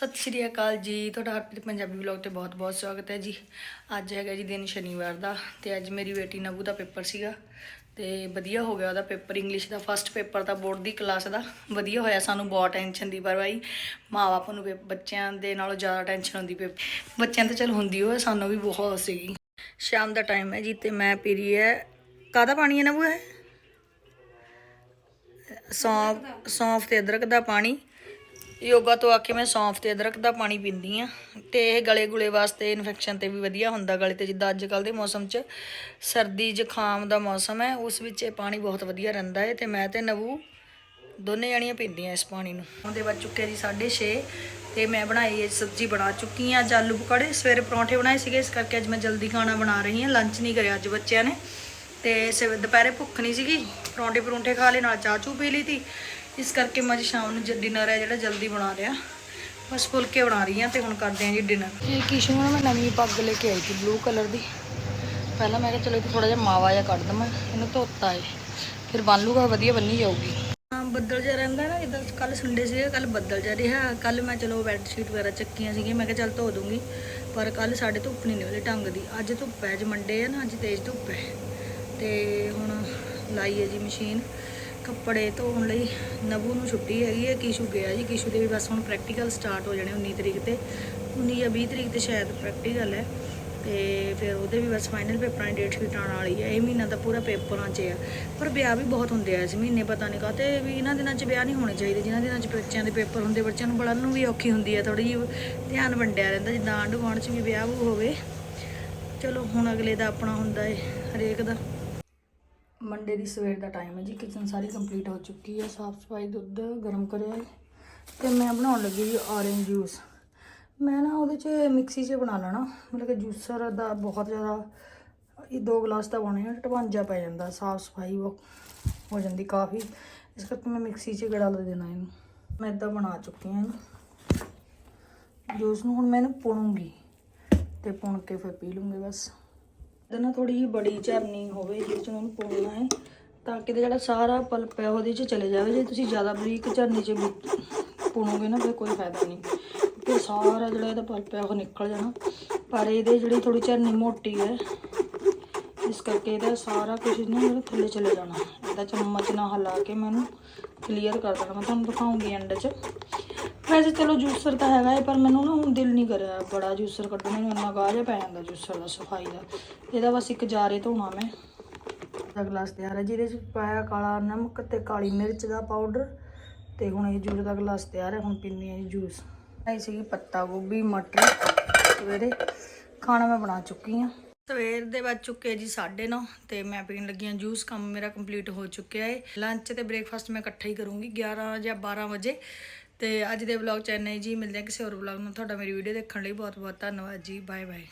ਸਤਿ ਸ਼੍ਰੀ ਅਕਾਲ ਜੀ। ਤੁਹਾਡਾ ਹਰਪ੍ਰੀਤ ਪੰਜਾਬੀ ਵਲੌਗ ਤੇ ਬਹੁਤ-ਬਹੁਤ ਸਵਾਗਤ ਹੈ ਜੀ। ਅੱਜ ਹੈਗਾ ਜੀ ਦਿਨ ਸ਼ਨੀਵਾਰ ਦਾ ਤੇ ਅੱਜ ਮੇਰੀ ਬੇਟੀ ਨਬੂ ਦਾ ਪੇਪਰ ਸੀਗਾ ਤੇ ਵਧੀਆ ਹੋ ਗਿਆ ਉਹਦਾ ਪੇਪਰ। ਇੰਗਲਿਸ਼ ਦਾ ਫਸਟ ਪੇਪਰ ਦਾ ਬੋਰਡ ਦੀ ਕਲਾਸ ਦਾ। ਵਧੀਆ ਹੋਇਆ ਸਾਨੂੰ ਬਹੁਤ ਟੈਨਸ਼ਨ ਦੀ ਪਰ ਭਾਈ ਮਾਂ-ਬਾਪ ਨੂੰ ਪੇ- ਬੱਚਿਆਂ ਦੇ ਨਾਲੋਂ ਜ਼ਿਆਦਾ ਟੈਨਸ਼ਨ ਹੁੰਦੀ ਪੇ ਬੱਚਿਆਂ ਤੇ ਚਲ ਹੁੰਦੀ ਹੋਏ ਸਾਨੂੰ ਵੀ ਬਹੁਤ ਸੀਗੀ। ਸ਼ਾਮ ਦਾ ਟਾਈਮ ਹੈ ਜੀ ਤੇ ਮੈਂ ਪੀ ਰਹੀ ਹੈ। ਕਾਹਦਾ ਪਾਣੀ ਹੈ ਨਬੂ ਹੈ ਸੌਂਫ ਸੌਂਫ ਤੇ ਅਦਰਕ ਦਾ ਪਾਣੀ। ਯੋਗਾ ਤੋਂ ਆ ਕੇ ਮੈਂ ਸੌਂਫ ਤੇ ਅਦਰਕ ਦਾ ਪਾਣੀ ਪੀਂਦੀ ਆ ਤੇ ਇਹ ਗਲੇ ਗੁਲੇ ਵਾਸਤੇ ਇਨਫੈਕਸ਼ਨ ਤੇ ਵੀ ਵਧੀਆ ਹੁੰਦਾ ਗਲੇ ਤੇ, ਜਿੱਦਾਂ ਅੱਜ ਕੱਲ ਦੇ ਮੌਸਮ 'ਚ ਸਰਦੀ, ਜ਼ੁਕਾਮ ਦਾ ਮੌਸਮ ਹੈ, ਉਸ ਵਿੱਚ ਇਹ ਪਾਣੀ ਬਹੁਤ ਵਧੀਆ ਰਹਿੰਦਾ ਹੈ ਤੇ ਮੈਂ ਤੇ ਨਵੂ ਦੋਨੇ ਜਣੀਆਂ ਪੀਂਦੀਆਂ ਇਸ ਪਾਣੀ ਨੂੰ। ਉਹਦੇ ਬਾਅਦ ਚੁੱਕੇ ਜੀ 6:30 ਤੇ ਮੈਂ ਬਣਾਈ ਇਹ ਸਬਜ਼ੀ ਬਣਾ ਚੁੱਕੀ ਆ ਅੱਜ ਆਲੂ ਪਕੌੜੇ। ਸਵੇਰੇ ਪਰੌਂਠੇ ਬਣਾਏ ਸੀਗੇ, ਇਸ ਕਰਕੇ ਅੱਜ ਮੈਂ ਜਲਦੀ ਖਾਣਾ ਬਣਾ ਰਹੀ ਹਾਂ ਲੰਚ ਨਹੀਂ ਕਰਿਆ ਅੱਜ ਬੱਚਿਆਂ ਨੇ ਤੇ ਸਵੇ, ਦੁਪਹਿਰੇ ਭੁੱਖ ਨਹੀਂ ਸੀਗੀ। ਪਰੌਂਠੇ ਪਰੌਂਠੇ ਖਾ ਲਏ ਨਾਲ ਚਾਹ ਚੂ ਪੀ ਲਈ ਤੀ। ਇਸ ਕਰਕੇ ਮੈਂ ਅੱਜ ਸ਼ਾਮ ਨੂੰ ਡਿਨਰ ਹੈ ਜਿਹੜਾ ਜਲਦੀ ਬਣਾ ਲਿਆ ਬਸ ਫੁਲਕੇ ਬਣਾ ਰਹੀ ਹਾਂ ਤੇ ਹੁਣ ਕਰਦੇ ਹਾਂ ਜੀ ਡਿਨਰ। ਇਹ ਕਿਸ਼ੂ ਨੂੰ ਮੈਂ ਨਵੀਂ ਪੱਗ ਲੈ ਕੇ ਆਈ ਸੀ ਬਲੂ ਕਲਰ ਦੀ। ਪਹਿਲਾਂ ਮੈਂ ਕਿਹਾ ਚਲੋ ਇਹ ਥੋੜਾ ਜਿਹਾ ਮਾਵਾ ਜਿਹਾ ਕੱਢ ਦਵਾਂ ਇਹਨੂੰ ਧੋਤਾ ਏ। ਫਿਰ ਬੰਨ ਲੂਗਾ ਵਧੀਆ ਬੰਨੀ ਜਾਊਗੀ। ਹਾਂ ਬੱਦਲ ਜਿਹਾ ਰਹਿੰਦਾ ਨਾ ਜਿੱਦਾਂ ਕੱਲ ਸੰਡੇ ਸੀਗਾ ਕੱਲ ਬੱਦਲ ਜਿਹਾ ਰਿਹਾ। ਕੱਲ ਮੈਂ ਚਲੋ ਬੈੱਡ ਸ਼ੀਟ ਵਗੈਰਾ ਚੱਕੀਆਂ ਸੀਗੀਆਂ ਮੈਂ ਕਿਹਾ ਚੱਲ ਧੋ ਦੂੰਗੀ। ਪਰ ਕੱਲ ਸਾਡੇ ਧੁੱਪ ਨਹੀਂ ਨਿਕਲੀ ਢੰਗ ਦੀ। ਅੱਜ ਧੁੱਪ ਹੈ ਅੱਜ ਮੰਡੇ ਹੈ ਨਾ ਅੱਜ ਤੇਜ਼ ਧੁੱਪ ਹੈ। ਤੇ ਹੁਣ ਲਾਈ ਹੈ ਜੀ ਮਸ਼ੀਨ। ਕੱਪੜੇ ਧੋਣ ਲਈ ਨਬੂ ਨੂੰ ਛੁੱਟੀ ਹੈਗੀ ਹੈ, ਕਿਸ਼ੂ ਗਿਆ ਜੀ। ਕਿਸ਼ੂ ਦੇ ਵੀ ਬਸ ਹੁਣ ਪ੍ਰੈਕਟੀਕਲ ਸਟਾਰਟ ਹੋ ਜਾਣੇ 19 ਤਰੀਕ ਤੇ। 19 ਜਾਂ 20 ਤਰੀਕ ਤੇ ਸ਼ਾਇਦ ਪ੍ਰੈਕਟੀਕਲ ਹੈ। ਤੇ ਫਿਰ ਉਹਦੇ ਵੀ ਬਸ ਫਾਈਨਲ ਪੇਪਰਾਂ ਦੀ ਡੇਟ ਸ਼ੀਟ ਆਉਣ ਵਾਲੀ ਹੈ। ਇਹ ਮਹੀਨਾ ਤਾਂ ਪੂਰਾ ਪੇਪਰਾਂ 'ਚ ਆ। ਪਰ ਵਿਆਹ ਵੀ ਬਹੁਤ ਹੁੰਦੇ ਆ ਇਸ ਮਹੀਨੇ, ਪਤਾ ਨਹੀਂ ਕਾਤੇ ਵੀ ਇਹਨਾਂ ਦਿਨਾਂ 'ਚ ਵਿਆਹ ਨਹੀਂ ਹੋਣੇ ਚਾਹੀਦੇ। ਜਿਨ੍ਹਾਂ ਦਿਨਾਂ 'ਚ ਬੱਚਿਆਂ ਦੇ ਪੇਪਰ ਹੁੰਦੇ, ਬੱਚਿਆਂ ਨੂੰ ਪੜ੍ਹਨ ਨੂੰ ਵੀ ਔਖੀ ਹੁੰਦੀ ਹੈ। ਥੋੜੀ ਜਿਹੀ ਧਿਆਨ ਵੰਡਿਆ ਰਹਿੰਦਾ, ਜਿੱਦਾਂ ਆਂਢ ਗੁਆਂਢ 'ਚ ਵੀ ਵਿਆਹ ਵੂ ਹੋਵੇ। ਚਲੋ, ਹੁਣ ਅਗਲੇ ਦਾ ਆਪਣਾ ਹੁੰਦਾ ਏ ਹਰੇਕ ਦਾ। ਮੰਡੇ ਦੀ ਸਵੇਰ ਦਾ ਟਾਈਮ ਹੈ ਜੀ ਕਿਚਨ ਸਾਰੀ ਕੰਪਲੀਟ ਹੋ ਚੁੱਕੀ ਹੈ, ਸਾਫ਼ ਸਫ਼ਾਈ ਦੁੱਧ ਗਰਮ ਕਰਿਆ ਹੈ ਤੇ ਮੈਂ ਬਣਾਉਣ ਲੱਗੀ ਜੀ ਔਰੇਂਜ ਜੂਸ ਮੈਂ ਨਾ ਉਹਦੇ 'ਚ ਮਿਕਸੀ 'ਚ ਬਣਾ ਲੈਣਾ, ਮਤਲਬ ਕਿ ਜੂਸਰ ਦਾ ਬਹੁਤ ਜ਼ਿਆਦਾ, ਇਹ ਦੋ ਗਲਾਸ ਤਾਂ ਪਾਉਣੇ ਆ ਟਵਾਂਜਾ ਪੈ ਜਾਂਦਾ, ਸਾਫ਼ ਸਫ਼ਾਈ ਉਹ ਹੋ ਜਾਂਦੀ ਕਾਫੀ, ਇਸ ਕਰਕੇ ਮੈਂ ਮਿਕਸੀ 'ਚ ਗੜਾ ਲੈ ਦੇਣਾ ਇਹਨੂੰ। ਮੈਂ ਇਦਾਂ ਬਣਾ ਚੁੱਕੀ ਹਾਂ ਇਹਨੂੰ। ਜੂਸ ਨੂੰ ਹੁਣ ਮੈਂ ਇਹਨੂੰ ਪੁਣੂੰਗੀ ਤੇ ਪੁਣ ਕੇ ਫਿਰ ਪੀ ਲੂੰਗੀ ਬਸ। ਇਹਦੇ ਨਾ ਥੋੜੀ ਜਿਹੀ ਬੜੀ ਝਰਨੀ ਹੋਵੇ ਜਿਹਦੇ ਚ ਉਹਨੂੰ ਪੁਣਨਾ ਹੈ ਤਾਂ ਕਿ ਜਿਹੜਾ ਸਾਰਾ ਪਲਪ ਹੈ ਉਹਦੇ ਚ ਚਲੇ ਜਾਵੇ। ਜੇ ਤੁਸੀਂ ਜ਼ਿਆਦਾ ਬਰੀਕ ਝਰਨੀ ਚ ਵੀ ਪੁਣੋਗੇ ਨਾ, ਫਿਰ ਕੋਈ ਫਾਇਦਾ ਨਹੀਂ। ਕਿ ਸਾਰਾ ਜਿਹੜਾ ਇਹਦਾ ਪਲਪ ਹੈ ਉਹ ਨਿਕਲ ਜਾਣਾ। ਪਰ ਇਹਦੇ ਜਿਹੜੀ ਥੋੜੀ ਝਰਨੀ ਮੋਟੀ ਹੈ, ਇਸ ਕਰਕੇ ਇਹਦਾ ਸਾਰਾ ਕੁਝ ਨਾ ਜਿਹੜਾ ਥੱਲੇ ਚਲੇ ਜਾਣਾ। ਇਹਦਾ ਚਮਚ ਨਾਲ ਹਿਲਾ ਕੇ ਮੈਨੂੰ ਕਲੀਅਰ ਕਰ ਦੇਣਾ। ਮੈਂ ਤੁਹਾਨੂੰ ਦਿਖਾਉਂਗੀ ਐਂਡ 'ਚ। ਵੈਸੇ ਚਲੋ ਜੂਸਰ ਤਾਂ ਹੈਗਾ ਹੈ ਪਰ ਮੈਨੂੰ ਨਾ ਹੁਣ ਦਿਲ ਨਹੀਂ ਕਰਿਆ ਬੜਾ ਜੂਸਰ ਕੱਢਣ ਨੂੰ, ਇੰਨਾ ਗਾਹ ਜਿਹਾ ਪੈ ਜਾਂਦਾ ਜੂਸਰ ਦਾ, ਸਫ਼ਾਈ ਦਾ। ਇਹਦਾ ਬਸ ਇੱਕ ਜਾਰੇ ਧੋਣਾ ਮੈਂ। ਦਾ ਗਲਾਸ ਤਿਆਰ ਹੈ, ਜਿਹਦੇ 'ਚ ਪਾਇਆ ਕਾਲਾ ਨਮਕ ਤੇ ਕਾਲੀ ਮਿਰਚ ਦਾ ਪਾਊਡਰ ਤੇ ਹੁਣ ਇਹ ਜੂਸ ਦਾ ਗਲਾਸ ਤਿਆਰ ਹੈ, ਹੁਣ ਪੀਂਦੇ ਹਾਂ ਜੀ ਜੂਸ। ਆਈ ਸੀਗੀ ਪੱਤਾ ਗੋਭੀ, ਮਟਰ, ਸਵੇਰੇ। ਖਾਣਾ ਮੈਂ ਬਣਾ ਚੁੱਕੀ ਹਾਂ। ਸਵੇਰ ਦੇ ਬਾਅਦ ਚੁੱਕੇ ਜੀ 9:30 ਤੇ ਮੈਂ ਪੀਣ ਲੱਗੀ ਹਾਂ ਜੂਸ, ਕੰਮ ਮੇਰਾ ਕੰਪਲੀਟ ਹੋ ਚੁੱਕਿਆ ਹੈ ਲੰਚ ਤੇ ਬ੍ਰੇਕਫਾਸਟ ਮੈਂ ਇਕੱਠਾ ਹੀ ਕਰੂੰਗੀ 11 ਜਾਂ 12 ਵਜੇ। ਤੇ ਅੱਜ ਦੇ ਵਲੌਗ ਚ ਇੰਨਾ ਹੀ ਜੀ, ਮਿਲਦੇ ਹਾਂ ਕਿਸੇ ਹੋਰ ਵਲੌਗ ਨੂੰ ਤੁਹਾਡਾ ਮੇਰੀ ਵੀਡੀਓ ਦੇਖਣ ਲਈ ਬਹੁਤ ਬਹੁਤ ਧੰਨਵਾਦ ਜੀ। Bye bye